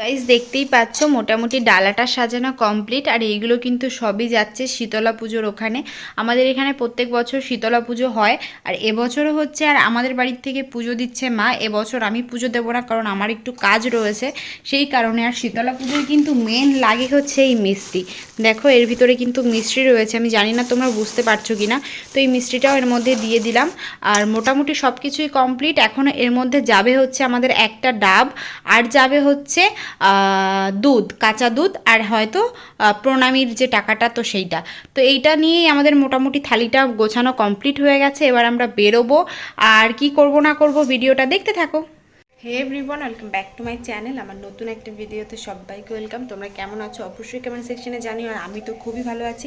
Guys দেখতেই পাচ্ছ, মোটামুটি ডালাটা সাজানো কমপ্লিট আর এইগুলো কিন্তু সবই যাচ্ছে শীতলা পুজোর ওখানে। আমাদের এখানে প্রত্যেক বছর শীতলা পুজো হয়, আর এবছরও হচ্ছে, আর আমাদের বাড়ির থেকে পুজো দিচ্ছে মা। এবছর আমি পুজো দেবো না, কারণ আমার একটু কাজ রয়েছে। সেই কারণে আর শীতলা পুজোয় কিন্তু মেন লাগে হচ্ছে এই মিষ্টি। দেখো, এর ভিতরে কিন্তু মিষ্টি রয়েছে, আমি জানি না তোমরা বুঝতে পারছ কি না তো এই মিষ্টিটাও এর মধ্যে দিয়ে দিলাম, আর মোটামুটি সব কিছুই কমপ্লিট এখন এর মধ্যে যাবে হচ্ছে আমাদের একটা ডাব, আর যাবে হচ্ছে দুধ, কাঁচা দুধ আর হয়তো প্রণামীর যে টাকাটা, তো সেইটা। তো এইটা নিয়েই আমাদের মোটামুটি থালিটা গোছানো কমপ্লিট হয়ে গেছে। এবার আমরা বেরোবো। আর কি করব না করব, ভিডিওটা দেখতে থাকো। Hey everyone welcome back to my channel আমার নতুন একটা ভিডিওতে সবাইকে ওয়েলকাম তোমরা কেমন আছো? অবশ্যই কমেন্ট সেকশনে জানিও, আর আমি তো খুবই ভালো আছি।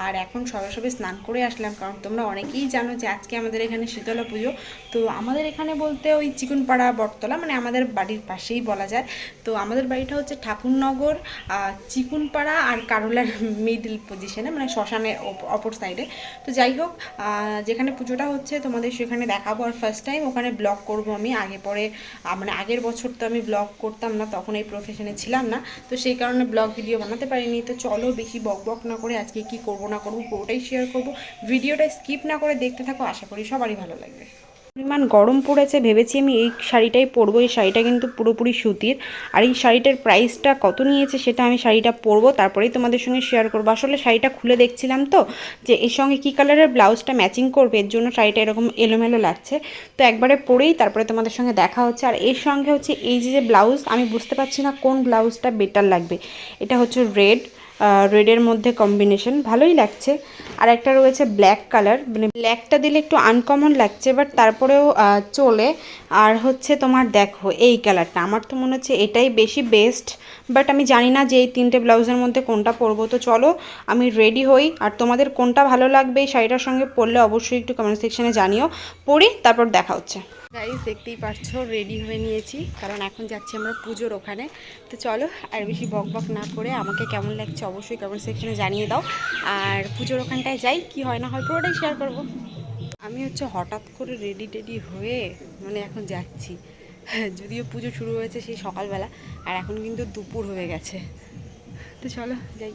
আর এখন সবে সবে স্নান করে আসলাম, কারণ তোমরা অনেকেই জানো যে আজকে আমাদের এখানে শীতলা পুজো। তো আমাদের এখানে বলতে ওই চিকুনপাড়া, বটতলা মানে আমাদের বাড়ির পাশেই বলা যায়। তো আমাদের বাড়িটা হচ্ছে ঠাকুরনগর চিকুনপাড়া আর কারোলার মিডল পজিশনে মানে শ্মশানের অপ- অপর সাইডে তো যাই হোক যেখানে পুজোটা হচ্ছে তোমাদের সেখানে দেখাবো। আর ফার্স্ট টাইম ওখানে ব্লগ করব আমি, আগে পরে মানে আগের বছর তো আমি ব্লগ করতাম না, তখন এই প্রফেশনে ছিলাম না। তো সেই কারণে ব্লগ ভিডিও বানাতে পারিনি। তো চলো বেশি বক বক না করে আজকে কি করব না করব, পুরোটাই শেয়ার করব। ভিডিওটা স্কিপ না করে দেখতে থাকো, আশা করি সবারই ভালো লাগবে। পরিমাণ গরম পড়েছে, ভেবেছি আমি এই শাড়িটাই পরবো, এই শাড়িটা কিন্তু পুরোপুরি সুতির। আর এই শাড়িটার প্রাইসটা কত নিয়েছে সেটা আমি শাড়িটা পরবো, তারপরেই তোমাদের সঙ্গে শেয়ার করব। আসলে শাড়িটা খুলে দেখছিলাম তো, যে এর সঙ্গে কী কালারের ব্লাউজটা ম্যাচিং করবে, এর জন্য শাড়িটা এরকম এলোমেলো লাগছে। তো একবারে পরেই তারপরে তোমাদের সঙ্গে দেখা হচ্ছে। আর এর সঙ্গে হচ্ছে এই যে ব্লাউজ, আমি বুঝতে পারছি না কোন ব্লাউজটা বেটার লাগবে। এটা হচ্ছে রেড রেডের মধ্যে কম্বিনেশন ভালোই লাগছে। আর একটা রয়েছে ব্ল্যাক কালার মানে ব্ল্যাকটা দিলে একটু আনকমন লাগছে বাট তারপরেও চলে। আর হচ্ছে তোমার দেখো, এই কালারটা আমার তো মনে হচ্ছে এটাই বেশি বেস্ট বাট আমি জানি না যে এই তিনটে ব্লাউজের মধ্যে কোনটা পরবো। তো চলো, আমি রেডি হই। আর তোমাদের কোনটা ভালো লাগবে এই শাড়িটার সঙ্গে পরলে অবশ্যই একটু কমেন্ট সেকশনে জানিও। পরি, তারপর দেখা হচ্ছে। গাইজ দেখতেই পারছ রেডি হয়ে নিয়েছি। কারণ এখন যাচ্ছি আমরা পুজোর ওখানে। তো চলো, আর বেশি বক বক না করে আমাকে কেমন লাগছে অবশ্যই কমেন্ট সেকশনে জানিয়ে দাও। আর পুজোর ওখানটায় যাই, কি হয় না হয় পুরোটাই শেয়ার করব। আমি হচ্ছে হঠাৎ করে রেডি টেডি হয়ে মানে এখন যাচ্ছি। যদিও পুজো শুরু হয়েছে সেই সকালবেলা, আর এখন কিন্তু দুপুর হয়ে গেছে। তো চলো, যাই।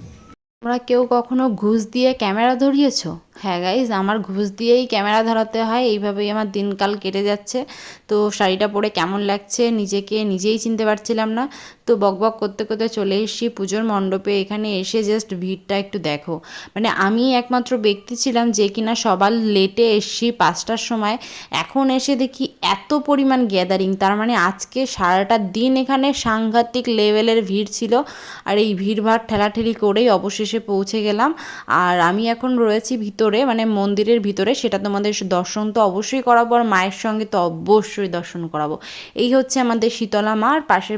তোমরা কেউ কখনো ঘুষ দিয়ে ক্যামেরা ধরিয়েছো? হ্যাঁ গাইজ আমার ঘুষ দিয়েই ক্যামেরা ধরাতে হয়, এইভাবেই আমার দিনকাল কেটে যাচ্ছে। তো শাড়িটা পরে কেমন লাগছে নিজেকে নিজেই চিনতে পারছিলাম না। তো বকবক করতে করতে চলে এসেছি পুজোর মণ্ডপে, এখানে এসে জাস্ট ভিড়টা একটু দেখো। মানে আমি একমাত্র ব্যক্তি ছিলাম যে কিনা সবার লেটে এসছি পাঁচটার সময়। এখন এসে দেখি এত পরিমাণ গ্যাদারিং তার মানে আজকে সারাটা দিন এখানে সাংঘাতিক লেভেলের ভিড় ছিল। আর এই ভিড়ভাড় ঠেলাঠেলি করেই অবশেষে পৌঁছে গেলাম। আর আমি এখন রয়েছি ভিতরে। মানে মন্দিরের ভিতরে, সেটা তোমাদের দর্শন তো অবশ্যই করাবো আর মায়ের সঙ্গে তো অবশ্যই দর্শন করাবো। এই হচ্ছে আমাদের শীতলা মা আর পাশে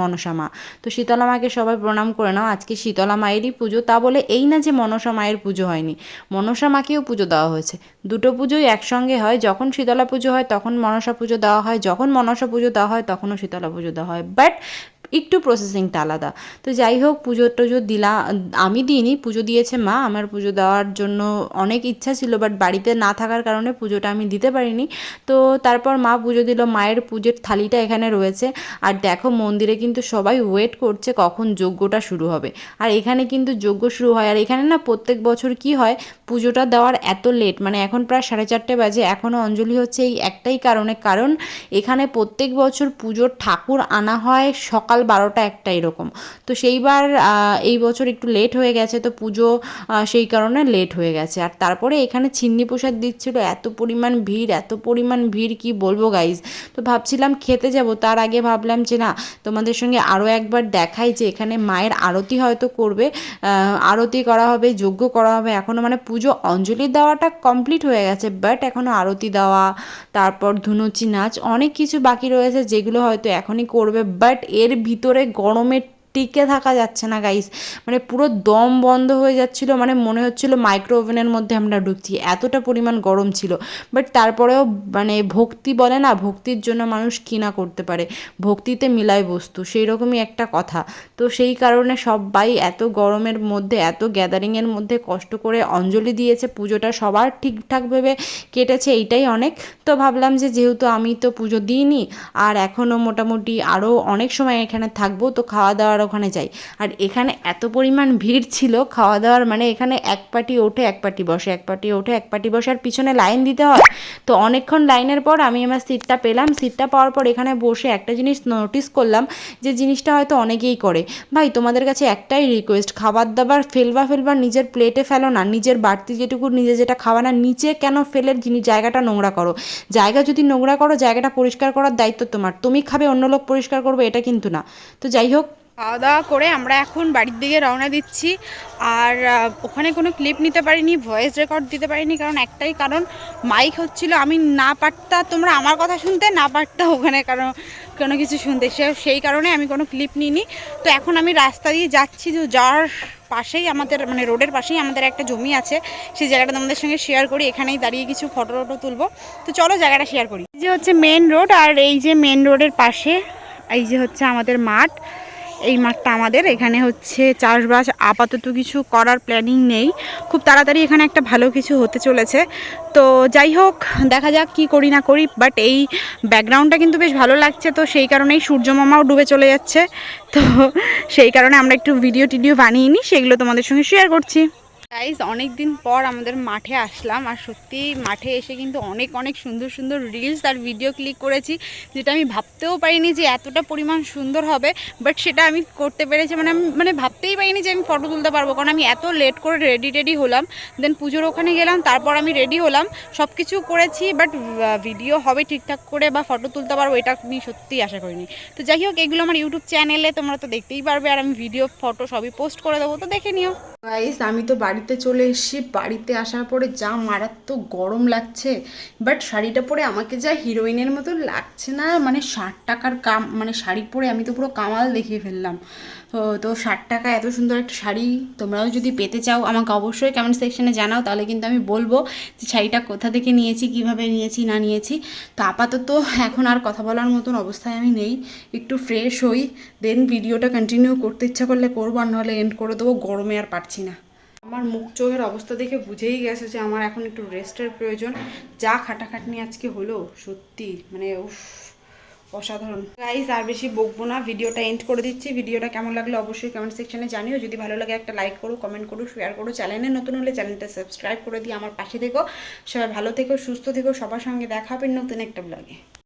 মনসা মা। তো শীতলা মাকে সবাই প্রণাম করে নাও। আজকে শীতলা মায়েরই পুজো। তা বলে এই না যে মনসা মায়ের পুজো হয়নি। মনসা মাকেও পুজো দেওয়া হয়েছে। দুটো পুজোই একসঙ্গে হয়। যখন শীতলা পুজো হয়, তখন মনসা পুজো দেওয়া হয়। যখন মনসা পুজো দেওয়া হয়, তখনও শীতলা পুজো দেওয়া হয়। বাট একটু প্রসেসিংটা আলাদা। তো যাই হোক, পুজো টুজো দিলাম আমি দিইনি, পুজো দিয়েছে মা, আমার পুজো দেওয়ার জন্য অনেক ইচ্ছা ছিল বাট বাড়িতে না থাকার কারণে পুজোটা আমি দিতে পারিনি। তো তারপর মা পুজো দিল, মায়ের পুজোর থালিটা এখানে রয়েছে। আর দেখো, মন্দিরে কিন্তু সবাই ওয়েট করছে কখন যজ্ঞটা শুরু হবে। আর এখানে কিন্তু যজ্ঞ শুরু হয়। আর এখানে না প্রত্যেক বছর কি হয়, পুজোটা দেওয়ার এত লেট মানে এখন প্রায় সাড়ে চারটে বাজে এখনও অঞ্জলি হচ্ছে এই একটাই কারণে। কারণ এখানে প্রত্যেক বছর পুজোর ঠাকুর আনা হয় সকাল বারোটা একটা এরকম। তো সেইবার এই বছর একটু লেট হয়ে গেছে, তো পুজো সেই কারণে লেট হয়ে গেছে। আর তারপরে এখানে ছিন্নি প্রসাদ দিচ্ছিল, এত পরিমাণ ভিড়, এত পরিমাণ ভিড়, কি বলব গাইজ তো ভাবছিলাম খেতে যাব, তার আগে ভাবলাম যে না, তোমাদের সঙ্গে আরও একবার দেখাই যে এখানে মায়ের আরতি হয়তো করবে আরতি করা হবে, যজ্ঞ করা হবে। এখনও মানে পুজো অঞ্জলি দেওয়াটা কমপ্লিট হয়ে গেছে বাট এখনও আরতি দেওয়া, তারপর ধুনুচি নাচ অনেক কিছু বাকি রয়েছে যেগুলো হয়তো এখনই করবে বাট এর ভিতরে গরমের টিকে থাকা যাচ্ছে না গাইস মানে পুরো দম বন্ধ হয়ে যাচ্ছিল মানে মনে হচ্ছিল মাইক্রো ওভেনের মধ্যে আমরা ঢুকছি। এতটা পরিমাণ গরম ছিল। বাট তারপরেও মানে ভক্তি বলে না, ভক্তির জন্য মানুষ কি না করতে পারে। ভক্তিতে মিলায় বস্তু সেই রকমই একটা কথা। তো সেই কারণে সবাই এত গরমের মধ্যে, এত গ্যাদারিংয়ের মধ্যে কষ্ট করে অঞ্জলি দিয়েছে, পুজোটা সবার ঠিকঠাকভাবে কেটেছে, এইটাই অনেক। তো ভাবলাম যে যেহেতু আমি তো পুজো দিইনি, আর এখনও মোটামুটি আরও অনেক সময় এখানে থাকব, তো খাওয়া দাওয়ার ওখানে যাই। আর এখানে এত পরিমাণ ভিড় ছিল খাওয়া দাওয়ার মানে এখানে এক পাটি ওঠে, এক পাটি বসে, এক পাটি ওঠে, এক পাটি বসে। আর পিছনে লাইন দিতে হয়। তো অনেকক্ষণ লাইনের পর আমি আমার সিটটা পেলাম। সিটটা পাওয়ার পর এখানে বসে একটা জিনিস নোটিস করলাম যে জিনিসটা হয়তো অনেকেই করে। ভাই, তোমাদের কাছে একটাই রিকোয়েস্ট খাবার দাবার ফেলবা ফেলবা নিজের প্লেটে ফেলো না। নিজের বাড়তি যেটুকু নিজে যেটা খাওয়া না, নিচে কেন ফেলে জিনিস জায়গাটা নোংরা করো। জায়গা যদি নোংরা করো, জায়গাটা পরিষ্কার করার দায়িত্ব তোমার। তুমি খাবে, অন্য লোক পরিষ্কার করবে, এটা কিন্তু না। তো যাই হোক খাওয়া দাওয়া করে আমরা এখন বাড়ির দিকে রওনা দিচ্ছি। আর ওখানে কোনো ক্লিপ নিতে পারিনি ভয়েস রেকর্ড দিতে পারিনি কারণ একটাই কারণ মাইক হচ্ছিল আমি না পারতা তোমরা আমার কথা শুনতে, না পারতা ওখানে কারণ কোনো কিছু শুনতে। সে, সেই কারণে আমি কোনো ক্লিপ নিইনি। তো এখন আমি রাস্তা দিয়ে যাচ্ছি তো যাওয়ার পাশেই আমাদের মানে রোডের পাশেই আমাদের একটা জমি আছে। সেই জায়গাটা তোমাদের সঙ্গে শেয়ার করি, এখানেই দাঁড়িয়ে কিছু ফটো টটো তুলবো। তো চলো জায়গাটা শেয়ার করি। যে হচ্ছে মেন রোড আর এই যে মেন রোডের পাশে, এই যে হচ্ছে আমাদের মাঠ। এই মাঠটা আমাদের। এখানে হচ্ছে চাষবাস আপাতত কিছু করার প্ল্যানিং নেই। খুব তাড়াতাড়ি এখানে একটা ভালো কিছু হতে চলেছে। তো যাই হোক, দেখা যাক কি করি না করি বাট এই ব্যাকগ্রাউন্ডটা কিন্তু বেশ ভালো লাগছে তো, সেই কারণেই সূর্য মামাও ডুবে চলে যাচ্ছে। তো সেই কারণে আমরা একটু ভিডিও টিডিও বানিয়ে নিই, সেগুলো তোমাদের সঙ্গে শেয়ার করছি। গাইজ অনেক দিন পর আমাদের মাঠে আসলাম আর সত্যি মাঠে এসে কিন্তু অনেক অনেক সুন্দর সুন্দর রিলস আর ভিডিও ক্লিক করেছি, যেটা আমি ভাবতেও পারিনি যে এতটা পরিমাণ সুন্দর হবে বাট সেটা আমি করতে পেরেছি। মানে আমি মানে ভাবতেই পারিনি যে আমি ফটো তুলতে পারব, কারণ আমি এত লেট করে রেডি টেডি হলাম। দেন পুজোর ওখানে গেলাম, তারপর আমি রেডি হলাম। সব কিছু করেছি বাট ভিডিও হবে ঠিকঠাক করে বা ফটো তুলতে পারব, এটা আমি সত্যিই আশা করিনি। তো যাই হোক, এগুলো আমার ইউটিউব চ্যানেলে তোমরা তো দেখতেই পারবে, আর আমি ভিডিও ফটো সবই পোস্ট করে দেবো, তো দেখে নিও। গাইস আমি তো বাড়িতে চলে এসেছি। বাড়িতে আসার পরে যা মারাত্মক গরম লাগছে। বাট শাড়িটা পরে আমাকে যা হিরোইনের মতো লাগছে না মানে ষাট টাকার কাম মানে শাড়ি পরে আমি তো পুরো কামাল দেখিয়ে ফেললাম। তো তো ষাট টাকা এত সুন্দর একটা শাড়ি তোমরাও যদি পেতে চাও, আমাকে অবশ্যই কমেন্ট সেকশনে জানাও। তাহলে কিন্তু আমি বলব যে শাড়িটা কোথা থেকে নিয়েছি, কীভাবে নিয়েছি, না নিয়েছি। তো আপাতত এখন আর কথা বলার মতন অবস্থায় আমি নেই। একটু ফ্রেশ হই। দেন ভিডিওটা কন্টিনিউ করতে ইচ্ছা করলে করব, আর নাহলে এন্ড করে দেবো। গরমে আর পারছি না। আমার মুখ চোখের অবস্থা দেখে বুঝেই গেছে যে আমার এখন একটু রেস্টের প্রয়োজন। যা খাটাখাটনি আজকে হলো, সত্যি মানে উফ, অসাধারণ। গাইজ আর বেশি বকবো না, ভিডিওটা এন্ড করে দিচ্ছি। ভিডিওটা কেমন লাগল অবশ্যই কমেন্ট সেকশনে জানিও। যদি ভালো লাগে একটা লাইক করো কমেন্ট করো শেয়ার করো। চ্যানেলে নতুন হলে চ্যানেলটা সাবস্ক্রাইব করে দিয়ে আমার পাশে থেকো। সবাই ভালো থেকো, সুস্থ থেকো। সবার সঙ্গে দেখা হবে নতুন একটা ব্লগে